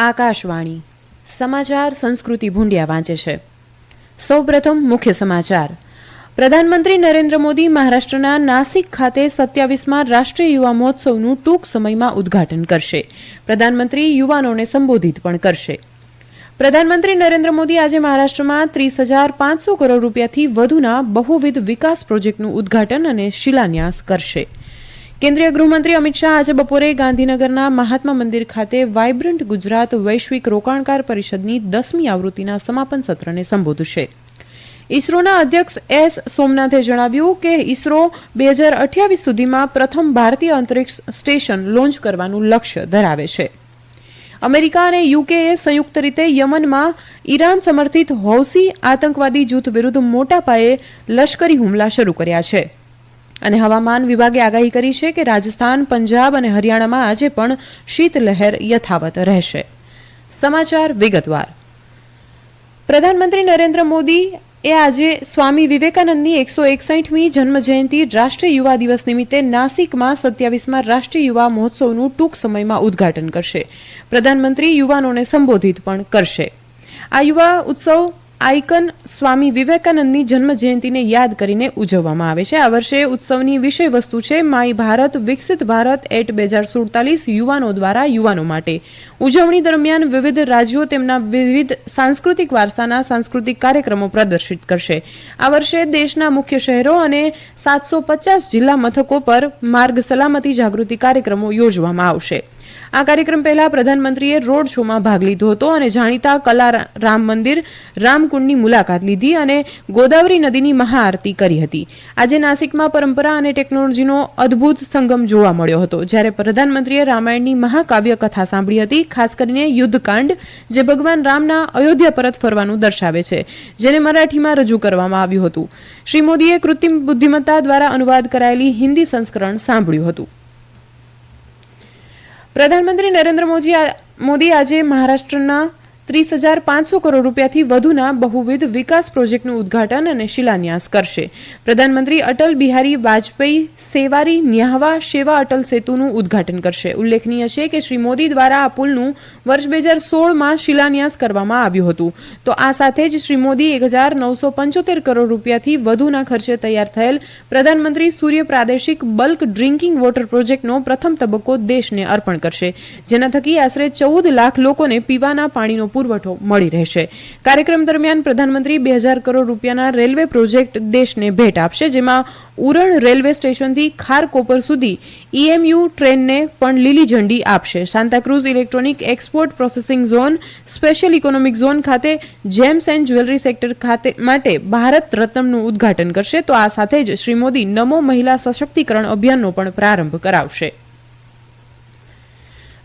આકાશવાણી. સમાચાર સંસ્કૃતિ ભૂંડિયા વાંચે છે. સૌપ્રથમ મુખ્ય સમાચાર. પ્રધાનમંત્રી નરેન્દ્ર મોદી મહારાષ્ટ્રના નાસિક ખાતે સત્યાવીસમાં રાષ્ટ્રીય યુવા મહોત્સવનું ટૂંક સમયમાં ઉદ્ઘાટન કરશે. પ્રધાનમંત્રી યુવાનોને સંબોધિત પણ કરશે. પ્રધાનમંત્રી નરેન્દ્ર મોદી આજે મહારાષ્ટ્રમાં ત્રીસ હજાર પાંચસો કરોડ રૂપિયાથી વધુના બહુવિધ વિકાસ પ્રોજેક્ટનું ઉદ્ઘાટન અને શિલાન્યાસ કરશે. કેન્દ્રીય ગૃહમંત્રી અમિત શાહ આજે બપોરે ગાંધીનગરના મહાત્મા મંદિર ખાતે વાઇબ્રન્ટ ગુજરાત વૈશ્વિક રોકાણકાર પરિષદની દસમી આવૃત્તિના સમાપન સત્રને સંબોધશે. ઇસરોના અધ્યક્ષ એસ સોમનાથે જણાવ્યું કે ઇસરો બે હજાર અઠ્યાવીસ સુધીમાં પ્રથમ ભારતીય અંતરિક્ષ સ્ટેશન લોન્ચ કરવાનું લક્ષ્ય ધરાવે છે. અમેરિકા અને યુકેએ સંયુક્ત રીતે યમનમાં ઈરાન સમર્થિત હૌસી આતંકવાદી જૂથ વિરુદ્ધ મોટા પાયે લશ્કરી હુમલા શરૂ કર્યા છે. અને હવામાન વિભાગે આગાહી કરી છે કે રાજસ્થાન, પંજાબ અને હરિયાણામાં આજે પણ શીતલહેર યથાવત રહેશે. સમાચાર વિગતવાર. પ્રધાનમંત્રી નરેન્દ્ર મોદી એ આજે સ્વામી વિવેકાનંદની એકસો એકસઠમી જન્મજયંતિ રાષ્ટ્રીય યુવા દિવસ નિમિત્તે નાસિકમાં સત્યાવીસમાં રાષ્ટ્રીય યુવા મહોત્સવનું ટૂંક સમયમાં ઉદ્ઘાટન કરશે. પ્રધાનમંત્રી યુવાનોને સંબોધિત પણ કરશે. આ યુવા ઉત્સવ આઇકન સ્વામી વિવેકાનંદની જન્મ જયંતિને યાદ કરીને ઉજવવામાં આવે છે. આ વર્ષે ઉત્સવની વિષય વસ્તુ છે માય ભારત, વિકસિત ભારત એટ બે હજાર સુડતાલીસ યુવાનો દ્વારા યુવાનો માટે. ઉજવણી દરમિયાન વિવિધ રાજ્યો તેમના વિવિધ સાંસ્કૃતિક વારસાના સાંસ્કૃતિક કાર્યક્રમો પ્રદર્શિત કરશે. આ વર્ષે દેશના મુખ્ય શહેરો અને સાતસો પચાસ જિલ્લા મથકો પર માર્ગ સલામતી જાગૃતિ કાર્યક્રમો યોજવામાં આવશે. આ કાર્યક્રમ પહેલા પ્રધાનમંત્રીએ રોડ શોમાં ભાગ લીધો હતો અને જાણીતા કલા રામ મંદિર, રામકુંડની મુલાકાત લીધી અને ગોદાવરી નદીની મહાઆરતી કરી હતી. આજે નાસિકમાં પરંપરા અને ટેકનોલોજીનો અદ્ભુત સંગમ જોવા મળ્યો હતો, જ્યારે પ્રધાનમંત્રીએ રામાયણની મહાકાવ્ય કથા સાંભળી હતી, ખાસ કરીને યુદ્ધકાંડ, જે ભગવાન રામના અયોધ્યા પરત ફરવાનું દર્શાવે છે, જેને મરાઠીમાં રજૂ કરવામાં આવ્યું હતું. શ્રી મોદીએ કૃત્રિમ બુદ્ધિમત્તા દ્વારા અનુવાદ કરાયેલી હિન્દી સંસ્કરણ સાંભળ્યું હતું. પ્રધાનમંત્રી નરેન્દ્ર મોદી મોદી આજે મહારાષ્ટ્રના ત્રીસ હજાર પાંચસો કરોડ રૂપિયાથી વધુના બહુવિધ વિકાસ પ્રોજેક્ટનું ઉદ્ઘાટન અને શિલાન્યાસ કરશે. પ્રધાનમંત્રી અટલ બિહારી વાજપેયી, સેવારી ન્યાહવા, સેવા અટલ સેતુનું ઉદ્ઘાટન કરશે. ઉલ્લેખનીય છે કે શ્રી મોદી દ્વારા આ પુલનું વર્ષ બે હજાર સોળમાં શિલાન્યાસ કરવામાં આવ્યું હતું. તો આ સાથે જ શ્રી મોદી એક હજાર નવસો પંચોતેર કરોડ રૂપિયાથી વધુના ખર્ચે તૈયાર થયેલ પ્રધાનમંત્રી સૂર્ય પ્રાદેશિક બલ્ક ડ્રિંકિંગ વોટર પ્રોજેક્ટનો પ્રથમ તબક્કો દેશને અર્પણ કરશે. જેના થકી આશરે ચૌદ લાખ લોકોને પીવાના પાણીનો પુરવઠો મળી રહેશે. કાર્યક્રમ દરમિયાન પ્રધાનમંત્રી બે હજાર કરોડ રૂપિયાના રેલવે પ્રોજેક્ટ દેશને ભેટ આપશે, જેમાં ઉરણ રેલવે સ્ટેશનથી ખારકોપર સુધી ઈએમયુ ટ્રેનને પણ લીલી ઝંડી આપશે. Santacruz electronic export processing zone, special economic zone ખાતે જેમ્સ એન્ડ જ્વેલરી સેક્ટર ખાતે માટે ભારત રત્નનું ઉદ્ઘાટન કરશે. તો આ સાથે જ શ્રી મોદી નમો મહિલા સશક્તિકરણ અભિયાનનો પણ પ્રારંભ કરાવશે.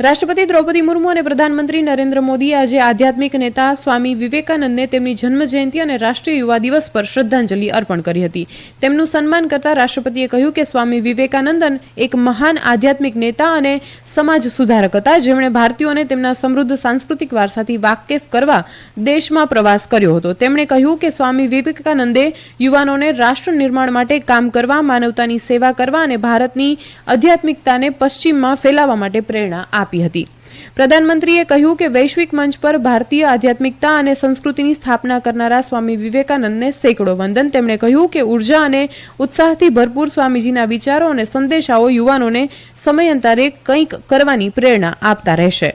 રાષ્ટ્રપતિ દ્રૌપદી મુર્મુ અને પ્રધાનમંત્રી નરેન્દ્ર મોદીએ આજે આધ્યાત્મિક નેતા સ્વામી વિવેકાનંદને તેમની જન્મજયંતિ અને રાષ્ટ્રીય યુવા દિવસ પર શ્રદ્ધાંજલિ અર્પણ કરી હતી. તેમનું સન્માન કરતા રાષ્ટ્રપતિએ કહ્યું કે સ્વામી વિવેકાનંદન એક મહાન આધ્યાત્મિક નેતા અને સમાજ સુધારક હતા. જેમણે ભારતીયોને તેમના સમૃદ્ધ સાંસ્કૃતિક વારસાથી વાકેફ કરવા દેશમાં પ્રવાસ કર્યો હતો. તેમણે કહ્યું કે સ્વામી વિવેકાનંદે યુવાનોને રાષ્ટ્ર નિર્માણ માટે કામ કરવા, માનવતાની સેવા કરવા અને ભારતની આધ્યાત્મિકતાને પશ્ચિમમાં ફેલાવવા માટે પ્રેરણા આપી હતી. પ્રધાનમંત્રીએ કહ્યું કે વૈશ્વિક મંચ પર ભારતીય આધ્યાત્મિકતા અને સંસ્કૃતિની સ્થાપના કરનારા સ્વામી વિવેકાનંદને સેંકડો વંદન. તેમણે કહ્યું કે ઊર્જા અને ઉત્સાહથી ભરપૂર સ્વામીજીના વિચારો અને સંદેશાઓ યુવાનોને સમયાંતરે કંઈક કરવાની પ્રેરણા આપતા રહેશે.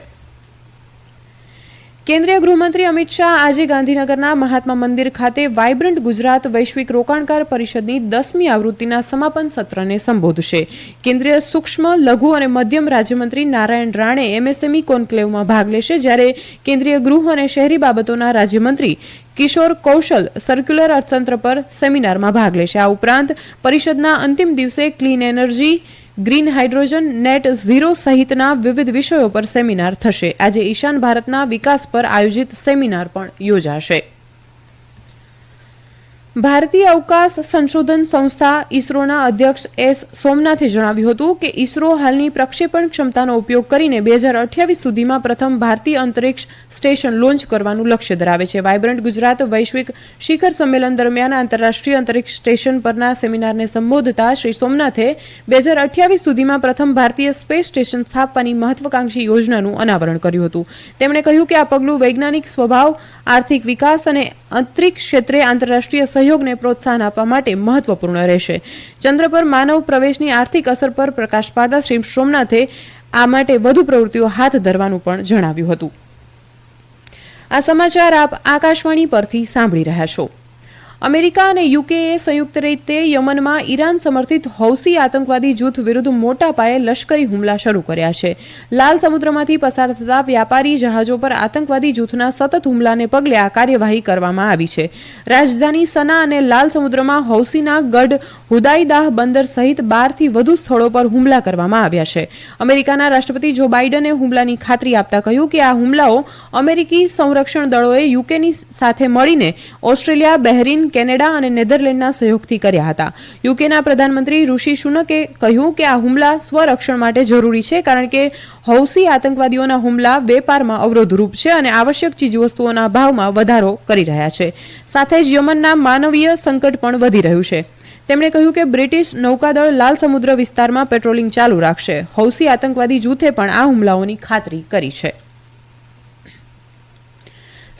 કેન્દ્રીય ગૃહમંત્રી અમિત શાહ આજે ગાંધીનગરના મહાત્મા મંદિર ખાતે વાઇબ્રન્ટ ગુજરાત વૈશ્વિક રોકાણકાર પરિષદની દસમી આવૃત્તિના સમાપન સત્રને સંબોધશે. કેન્દ્રીય સૂક્ષ્મ, લઘુ અને મધ્યમ રાજ્યમંત્રી નારાયણ રાણે એમએસએમઈ કોન્ક્લેવમાં ભાગ લેશે જ્યારે કેન્દ્રીય ગૃહ અને શહેરી બાબતોના રાજ્યમંત્રી કિશોર કૌશલ સર્ક્યુલર અર્થતંત્ર પર સેમિનારમાં ભાગ લેશે. આ ઉપરાંત પરિષદના અંતિમ દિવસે clean energy green hydrogen net zero સહિતના વિવિધ વિષયો પર સેમિનાર થશે. આજે ઈશાન ભારતના વિકાસ પર આયોજિત સેમિનાર પણ યોજાશે. ભારતીય અવકાશ સંશોધન સંસ્થા ઇસરોના અધ્યક્ષ એસ સોમનાથે જણાવ્યું હતું કે ઇસરો હાલની પ્રક્ષેપણ ક્ષમતાનો ઉપયોગ કરીને બે હજાર અઠ્યાવીસ સુધીમાં પ્રથમ ભારતીય અંતરિક્ષ સ્ટેશન લોન્ચ કરવાનું લક્ષ્ય ધરાવે છે. વાયબ્રન્ટ ગુજરાત વૈશ્વિક શિખર સંમેલન દરમિયાન આંતરરાષ્ટ્રીય અંતરિક્ષ સ્ટેશન પરના સેમિનારને સંબોધતા શ્રી સોમનાથે બે હજાર અઠ્યાવીસ સુધીમાં પ્રથમ ભારતીય સ્પેસ સ્ટેશન સ્થાપવાની મહત્વાકાંક્ષી યોજનાનું અનાવરણ કર્યું હતું. તેમણે કહ્યું કે આ પગલું વૈજ્ઞાનિક સ્વભાવ, આર્થિક વિકાસ અને અંતરિક્ષ ક્ષેત્રે આંતરરાષ્ટ્રીય સહયોગને પ્રોત્સાહન આપવા માટે મહત્વપૂર્ણ રહેશે. ચંદ્ર પર માનવ પ્રવેશની આર્થિક અસર પર પ્રકાશ પાડતા શ્રી સોમનાથે આ માટે વધુ પ્રવૃત્તિઓ હાથ ધરવાનું પણ જણાવ્યું હતું. આ સમાચાર આપ આકાશવાણી પરથી સાંભળી રહ્યા છો. અમેરિકા અને યુકેએ સંયુક્ત રીતે યમનમાં ઈરાન સમર્થિત હૌસી આતંકવાદી જૂથ વિરુદ્ધ મોટા પાયે લશ્કરી હુમલા શરૂ કર્યા છે. લાલ સમુદ્રમાંથી પસાર થતા વ્યાપારી જહાજો પર આતંકવાદી જૂથના સતત હુમલાને પગલે આ કાર્યવાહી કરવામાં આવી છે. રાજધાની સના અને લાલ સમુદ્રમાં હૌસીના ગઢ હુદાઈદાહ બંદર સહિત બારથી વધુ સ્થળો પર હુમલા કરવામાં આવ્યા છે. અમેરિકાના રાષ્ટ્રપતિ જો બાઇડને હુમલાની ખાતરી આપતા કહ્યું કે આ હુમલાઓ અમેરિકી સંરક્ષણ દળોએ યુકેની સાથે મળીને ઓસ્ટ્રેલિયા, બહેરીન કેનેડા અને નેધરલેન્ડના સહયોગથી કર્યા હતા. યુકેના પ્રધાનમંત્રી ઋષિ સુનકે કહ્યું કે આ હુમલા સ્વરક્ષણ માટે જરૂરી છે, કારણ કે હૌસી આતંકવાદીઓના હુમલા વેપારમાં અવરોધરૂપ છે અને આવશ્યક ચીજવસ્તુઓના ભાવમાં વધારો કરી રહ્યા છે. સાથે જ યમનના માનવીય સંકટ પણ વધી રહ્યું છે. તેમણે કહ્યું કે બ્રિટિશ નૌકાદળ લાલ સમુદ્ર વિસ્તારમાં પેટ્રોલિંગ ચાલુ રાખશે. હૌસી આતંકવાદી જૂથે પણ આ હુમલાઓની ખાતરી કરી છે.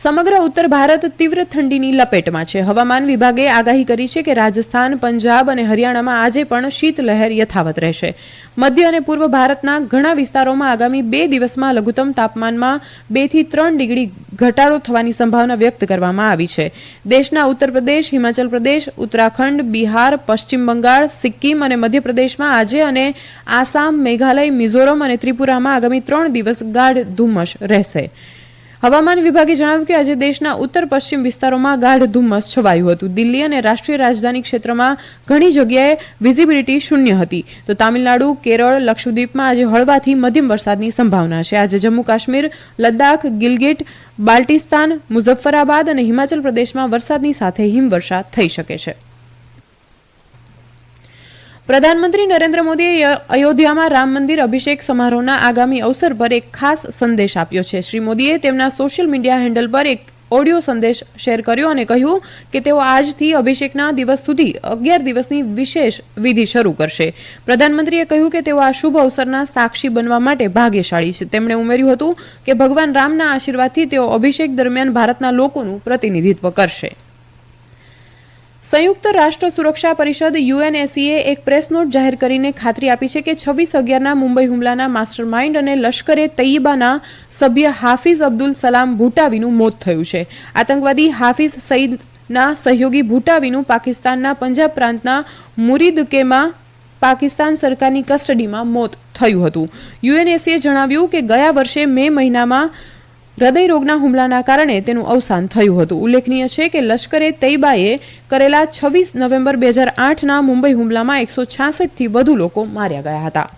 સમગ્ર ઉત્તર ભારત તીવ્ર ઠંડીની લપેટમાં છે. હવામાન વિભાગે આગાહી કરી છે કે રાજસ્થાન, પંજાબ અને હરિયાણામાં આજે પણ શીતલહેર યથાવત રહેશે. મધ્ય અને પૂર્વ ભારતના ઘણા વિસ્તારોમાં આગામી બે દિવસમાં લઘુત્તમ તાપમાનમાં બેથી ત્રણ ડિગ્રી ઘટાડો થવાની સંભાવના વ્યક્ત કરવામાં આવી છે. દેશના ઉત્તર પ્રદેશ, હિમાચલ પ્રદેશ, ઉત્તરાખંડ, બિહાર, પશ્ચિમ બંગાળ, સિક્કિમ અને મધ્યપ્રદેશમાં આજે અને આસામ, મેઘાલય, મિઝોરમ અને ત્રિપુરામાં આગામી ત્રણ દિવસ ગાઢ ધુમ્મસ રહેશે. હવામાન વિભાગે જણાવ્યું કે આજે દેશના ઉત્તર પશ્ચિમ વિસ્તારોમાં ગાઢ ધુમ્મસ છવાયું હતું. દિલ્હી અને રાષ્ટ્રીય રાજધાની ક્ષેત્રમાં ઘણી જગ્યાએ વિઝિબિલિટી શૂન્ય હતી. તો તામિલનાડુ, કેરળ, લક્ષદ્વીપમાં આજે હળવાથી મધ્યમ વરસાદની સંભાવના છે. આજે જમ્મુ કાશ્મીર, લદ્દાખ, ગિલગિટ, બાલ્ટિસ્તાન, મુઝફ્ફરાબાદ અને હિમાચલ પ્રદેશમાં વરસાદની સાથે હિમવર્ષા થઈ શકે છે. પ્રધાનમંત્રી નરેન્દ્ર મોદીએ અયોધ્યામાં રામ મંદિર અભિષેક સમારોહના આગામી અવસર પર એક ખાસ સંદેશ આપ્યો છે. શ્રી મોદીએ તેમના સોશિયલ મીડિયા હેન્ડલ પર એક ઓડિયો સંદેશ શેર કર્યો અને કહ્યું કે તેઓ આજથી અભિષેકના દિવસ સુધી અગિયાર દિવસની વિશેષ વિધિ શરૂ કરશે. પ્રધાનમંત્રીએ કહ્યું કે તેઓ આ શુભ અવસરના સાક્ષી બનવા માટે ભાગ્યશાળી છે. તેમણે ઉમેર્યું હતું કે ભગવાન રામના આશીર્વાદથી તેઓ અભિષેક દરમિયાન ભારતના લોકોનું પ્રતિનિધિત્વ કરશે. સંયુક્ત રાષ્ટ્ર સુરક્ષા પરિષદ યુએનએસીએ એક પ્રેસ નોટ જાહેર કરીને ખાતરી આપી છે કે છવ્વીસ અગિયારના મુંબઈ હુમલાના માસ્ટર માઇન્ડ અને લશ્કરે તૈયબાના સભ્ય હાફિઝ અબ્દુલ સલામ ભૂટાવીનું મોત થયું છે. આતંકવાદી હાફિઝ સઈદના સહયોગી ભૂટાવીનું પાકિસ્તાનના પંજાબ પ્રાંતના મુરીદકેમાં પાકિસ્તાન સરકારની કસ્ટડીમાં મોત થયું હતું. યુએનએસીએ જણાવ્યું કે ગયા વર્ષે મે મહિનામાં હૃદયરોગના હુમલાના કારણે તેનું અવસાન થયું હતું. ઉલ્લેખનીય છે કે લશ્કરે તૈબાએ કરેલા છવ્વીસ નવેમ્બર બે હજાર આઠના મુંબઈ હુમલામાં એકસો છાસઠથી વધુ લોકો માર્યા ગયા હતા.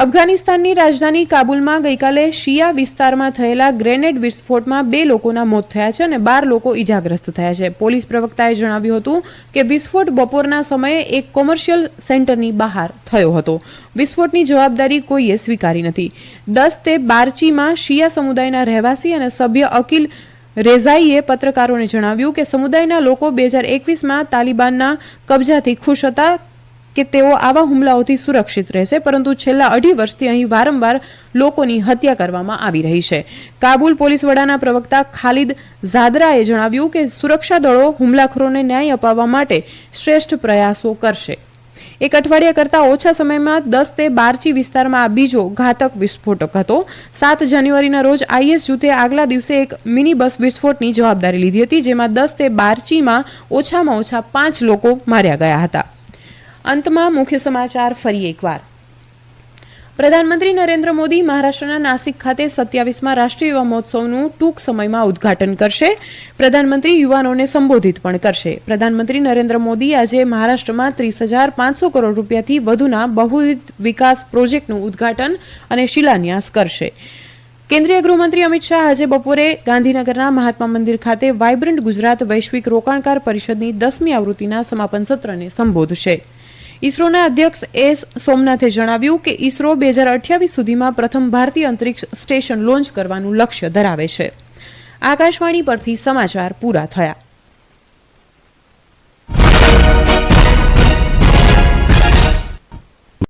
અફઘાનિસ્તાનની રાજધાની કાબુલમાં ગઈકાલે શિયા વિસ્તારમાં થયેલા ગ્રેનેડ વિસ્ફોટમાં બે લોકોના મોત થયા છે અને બાર લોકો ઈજાગ્રસ્ત થયા છે. પોલીસ પ્રવક્તાએ જણાવ્યું હતું કે વિસ્ફોટ બપોરના સમયે એક કોમર્શિયલ સેન્ટરની બહાર થયો હતો. વિસ્ફોટની જવાબદારી કોઈએ સ્વીકારી નથી. દસ તે બારચીમાં શિયા સમુદાયના રહેવાસી અને સભ્ય અકિલ રેઝાઈએ પત્રકારોને જણાવ્યું કે સમુદાયના લોકો બે હજાર એકવીસમાં તાલિબાનના કબજાથી ખુશ હતા. કે તેઓ આવા હુમલાઓથી સુરક્ષિત રહેશે, પરંતુ છેલ્લા અઢી વર્ષથી અહીં વારંવાર લોકોની હત્યા કરવામાં આવી રહી છે. કાબુલ પોલીસ વડાના પ્રવક્તા ખાલિદ ઝાદરાએ જણાવ્યું કે સુરક્ષા દળો હુમલાખોરોને ન્યાય અપાવવા માટે શ્રેષ્ઠ પ્રયાસો કરશે. એક અઠવાડિયા કરતાં ઓછા સમયમાં દસ તે બારચી વિસ્તારમાં આ બીજો ઘાતક વિસ્ફોટક હતો. સાત જાન્યુઆરીના રોજ આઈએસ જૂથે આગલા દિવસે એક મિની બસ વિસ્ફોટની જવાબદારી લીધી હતી, જેમાં દસ તે બારચીમાં ઓછામાં ઓછા પાંચ લોકો માર્યા ગયા હતા. અંતમાં મુખ્ય સમાચાર ફરી એકવાર. પ્રધાનમંત્રી નરેન્દ્ર મોદી મહારાષ્ટ્રના નાસિક ખાતે સત્યાવીસમાં રાષ્ટ્રીય યુવા મહોત્સવનું ટૂંક સમયમાં ઉદ્ઘાટન કરશે. પ્રધાનમંત્રી યુવાનોને સંબોધિત પણ કરશે. પ્રધાનમંત્રી નરેન્દ્ર મોદી આજે મહારાષ્ટ્રમાં ત્રીસ હજાર પાંચસો કરોડ રૂપિયાથી વધુના બહુવિધ વિકાસ પ્રોજેક્ટનું ઉદ્ઘાટન અને શિલાન્યાસ કરશે. કેન્દ્રીય ગૃહમંત્રી અમિત શાહ આજે બપોરે ગાંધીનગરના મહાત્મા મંદિર ખાતે વાયબ્રન્ટ ગુજરાત વૈશ્વિક રોકાણકાર પરિષદની દસમી આવૃત્તિના સમાપન સત્રને સંબોધશે. ઇસરોના અધ્યક્ષ એસ સોમનાથે જણાવ્યું કે ઇસરો બે હજાર અઠ્યાવીસ સુધીમાં પ્રથમ ભારતીય અંતરિક્ષ સ્ટેશન લોન્ચ કરવાનું લક્ષ્ય ધરાવે છે. આકાશવાણી પરથી સમાચાર પૂરા થયા.